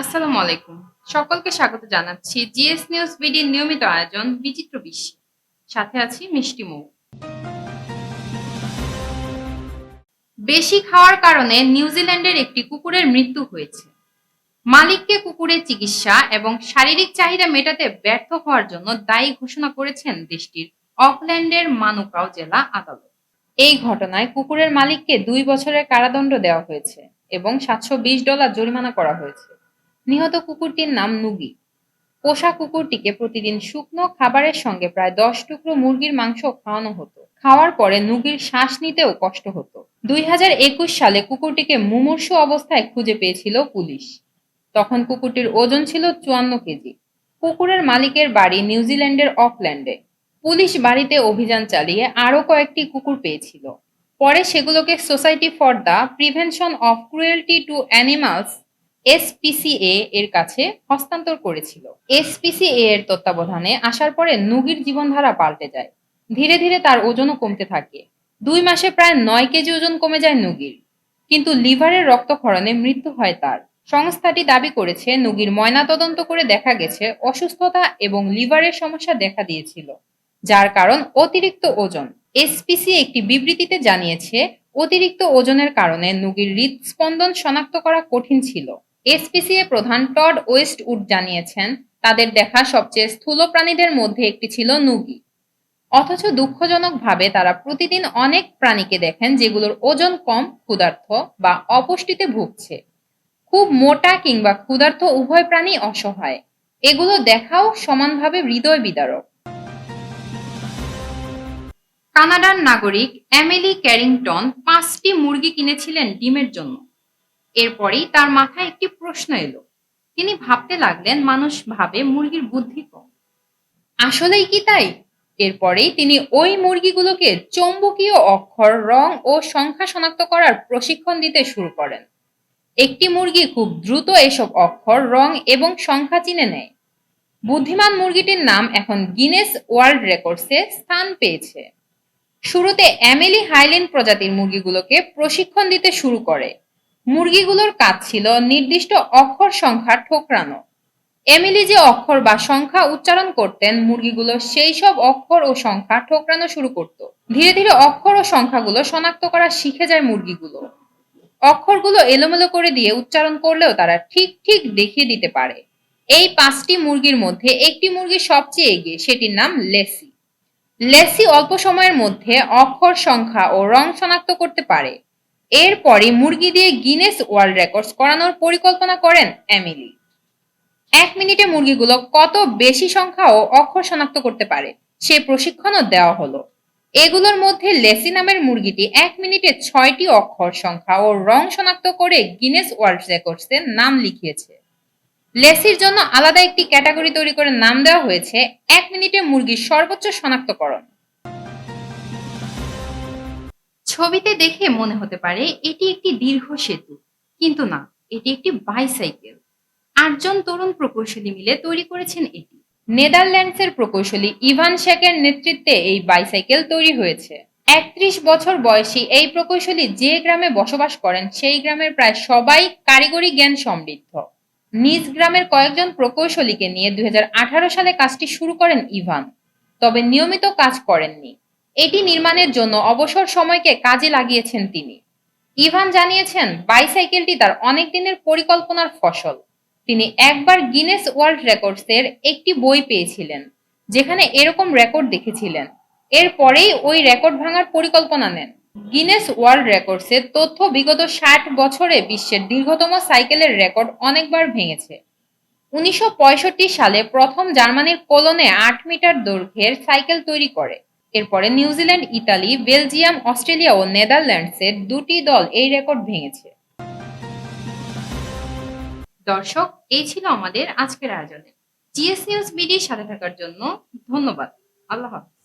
আসসালামু আলাইকুম। সকলকে স্বাগত জানাচ্ছি জিএস নিউজ বিডির নিয়মিত আয়োজন বিচিত্র বিশ্ব। সাথে আছি মিষ্টি মৌ। বেশি খাওয়ার কারণে নিউজিল্যান্ডের একটি কুকুরের মৃত্যু হয়েছে। মালিককে কুকুরের চিকিৎসা এবং শারীরিক চাহিদা মেটাতে ব্যর্থ হওয়ার জন্য দায়ী ঘোষণা করেছেন দেশটির অকল্যান্ডের মানুকাও জেলা আদালত। এই ঘটনায় কুকুরের মালিককে দুই বছরের কারাদণ্ড দেওয়া হয়েছে এবং সাতশো বিশ ডলার জরিমানা করা হয়েছে। নিহত কুকুরটির নাম নুগি। পোষা কুকুরটিকে প্রতিদিন শুকনো খাবারের সঙ্গে প্রায় দশ টুকরো মুরগির মাংস খাওয়ানো হতো। খাওয়ার পরে নুগির শ্বাস নিতেও কষ্ট হতো। দুই হাজার একুশ সালে কুকুরটিকে মুমূর্ষু অবস্থায় খুঁজে পেয়েছিল পুলিশ। তখন কুকুরটির ওজন ছিল চুয়ান্ন কেজি। কুকুরের মালিকের বাড়ি নিউজিল্যান্ডের অকল্যান্ডে। পুলিশ বাড়িতে অভিযান চালিয়ে আরও কয়েকটি কুকুর পেয়েছিল। পরে সেগুলোকে Society for the Prevention of Cruelty to Animals SPCA এর কাছে হস্তান্তর করেছিল। এসপিসিএ এর তত্ত্বাবধানে আসার পরে নুগির জীবনধারা পাল্টে যায়। ধীরে ধীরে তার ওজনও কমতে থাকে। দুই মাসে প্রায় নয় কেজি ওজন কমে যায় নুগির কিন্তু লিভারের রক্তক্ষরণে মৃত্যু হয় তার। সংস্থাটি দাবি করেছে নুগির ময়নাতদন্ত করে দেখা গেছে, অসুস্থতা এবং লিভারের সমস্যা দেখা দিয়েছিল, যার কারণ অতিরিক্ত ওজন। এসপিসি একটি বিবৃতিতে জানিয়েছে, অতিরিক্ত ওজনের কারণে নুগির হৃদস্পন্দন শনাক্ত করা কঠিন ছিল। এসপিসিএ প্রধান টড ওয়েস্টউড জানিয়েছেন, তাদের দেখা সবচেয়ে স্থূল প্রাণীদের মধ্যে একটি ছিল নুগি। অথচ দুঃখজনকভাবে তারা প্রতিদিন অনেক প্রাণীকে দেখেন যেগুলোর ওজন কম ক্ষুধার্থ বা অপুষ্টিতে ভুগছে। খুব মোটা কিংবা ক্ষুধার্ত উভয় প্রাণী অসহায়। এগুলো দেখাও সমানভাবে হৃদয় বিদারক। কানাডার নাগরিক এমিলি ক্যারিংটন পাঁচটি মুরগি কিনেছিলেন ডিমের জন্য। এরপরেই তার মাথায় একটি প্রশ্ন এলো। তিনি ভাবতে লাগলেন, মানুষ ভাবে মুরগির বুদ্ধি কম। আসলেই কি তাই? এরপরেই তিনি ওই মুরগিগুলোকে চৌম্বকীয় অক্ষর, রং ও সংখ্যা শনাক্ত করার প্রশিক্ষণ দিতে শুরু করেন। একটি মুরগি খুব দ্রুত এসব অক্ষর, রং এবং সংখ্যা চিনে নেয়। বুদ্ধিমান মুরগিটির নাম এখন গিনেস ওয়ার্ল্ড রেকর্ডসে স্থান পেয়েছে। শুরুতে অ্যামেলি হাইল্যান্ড প্রজাতির মুরগিগুলোকে প্রশিক্ষণ দিতে শুরু করে। মুরগিগুলোর কাজ ছিল নির্দিষ্ট অক্ষর সংখ্যা ঠোকরানো। এমিলি যে অক্ষর বা সংখ্যা উচ্চারণ করতেন, মুরগিগুলো সেই সব অক্ষর ও সংখ্যা ঠোকরানো শুরু করত। ধীরে ধীরে অক্ষর ও সংখ্যাগুলো শনাক্ত করা শিখে যায় মুরগিগুলো। অক্ষরগুলো এলোমেলো করে দিয়ে উচ্চারণ করলেও তারা ঠিক ঠিক দেখিয়ে দিতে পারে। এই পাঁচটি মুরগির মধ্যে একটি মুরগি সবচেয়ে এগিয়ে, সেটির নাম লেসি। লেসি অল্প সময়ের মধ্যে অক্ষর, সংখ্যা ও রং শনাক্ত করতে পারে। এরপরে মুরগি দিয়ে গিনেস ওয়ার্ল্ড রেকর্ডস করানোর পরিকল্পনা করেন এমিলি এক মিনিটে মুরগিগুলো কত বেশি সংখ্যা ও অক্ষর শনাক্ত করতে পারে, সে প্রশিক্ষণও দেওয়া হলো। এগুলোর মধ্যে লেসি নামের মুরগিটি এক মিনিটে ছয়টি অক্ষর সংখ্যা ও রং শনাক্ত করে গিনেস ওয়ার্ল্ড রেকর্ডসে নাম লিখিয়েছে। লেসির জন্য আলাদা একটি ক্যাটাগরি তৈরি করে নাম দেওয়া হয়েছে, এক মিনিটে মুরগির সর্বোচ্চ শনাক্তকরণ। ছবিতে দেখে মনে হতে পারে এটি একটি দীর্ঘ সেতু, কিন্তু না, এটি একটি বাইসাইকেল আটজন তরুণ প্রকৌশলী মিলে তৈরি করেছেন এটি। নেদারল্যান্ডসের প্রকৌশলী ইভান শেকের নেতৃত্বে এই বাইসাইকেল তৈরি হয়েছে। একত্রিশ বছর বয়সী এই প্রকৌশলী যে গ্রামে বসবাস করেন, সেই গ্রামের প্রায় সবাই কারিগরি জ্ঞান সমৃদ্ধ। নিজ গ্রামের কয়েকজন প্রকৌশলীকে নিয়ে দুই হাজার আঠারো সালে কাজটি শুরু করেন ইভান, তবে নিয়মিত কাজ করেননি। এটি নির্মাণের জন্য অবসর সময়কে কাজে লাগিয়েছেন তিনি। ইভান জানিয়েছেন, বাইসাইকেলটি তার অনেক দিনের পরিকল্পনার ফসল। তিনি একবার গিনেস ওয়ার্ল্ড রেকর্ডসের একটি বই পেয়েছিলেন, যেখানে এরকম রেকর্ড দেখেছিলেন। এরপরেই ওই রেকর্ড ভাঙার পরিকল্পনা নেন। গিনেস ওয়ার্ল্ড রেকর্ডসের তথ্য বিগত ষাট বছরে বিশ্বের দীর্ঘতম সাইকেলের রেকর্ড অনেকবার ভেঙেছে। উনিশশো পঁয়ষট্টি সালে প্রথম জার্মানির কোলনে আট মিটার দৈর্ঘ্যের সাইকেল তৈরি করে। এরপরে New Zealand Italy, Belgium, Australia ও নেদারল্যান্ডসের দুটি দল এই রেকর্ড ভেঙেছে। দর্শক, এই ছিল আমাদের আজকের আয়োজনে। জিএস নিউজ মিডিয়ার সাথে থাকার জন্য ধন্যবাদ। আল্লাহ হাফিজ।